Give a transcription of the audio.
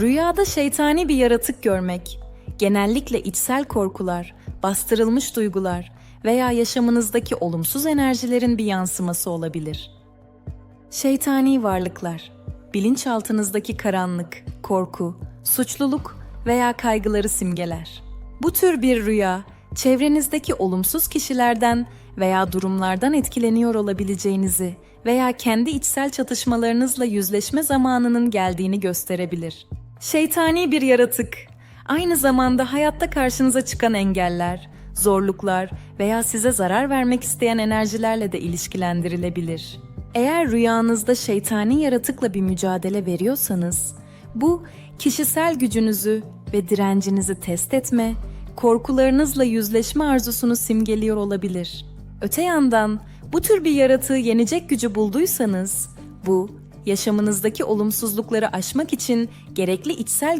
Rüyada şeytani bir yaratık görmek, genellikle içsel korkular, bastırılmış duygular veya yaşamınızdaki olumsuz enerjilerin bir yansıması olabilir. Şeytani varlıklar, bilinçaltınızdaki karanlık, korku, suçluluk veya kaygıları simgeler. Bu tür bir rüya, çevrenizdeki olumsuz kişilerden veya durumlardan etkileniyor olabileceğinizi veya kendi içsel çatışmalarınızla yüzleşme zamanının geldiğini gösterebilir. Şeytani bir yaratık, aynı zamanda hayatta karşınıza çıkan engeller, zorluklar veya size zarar vermek isteyen enerjilerle de ilişkilendirilebilir. Eğer rüyanızda şeytani yaratıkla bir mücadele veriyorsanız, bu kişisel gücünüzü ve direncinizi test etme, korkularınızla yüzleşme arzusunu simgeliyor olabilir. Öte yandan bu tür bir yaratığı yenecek gücü bulduysanız, bu yaşamınızdaki olumsuzlukları aşmak için gerekli içsel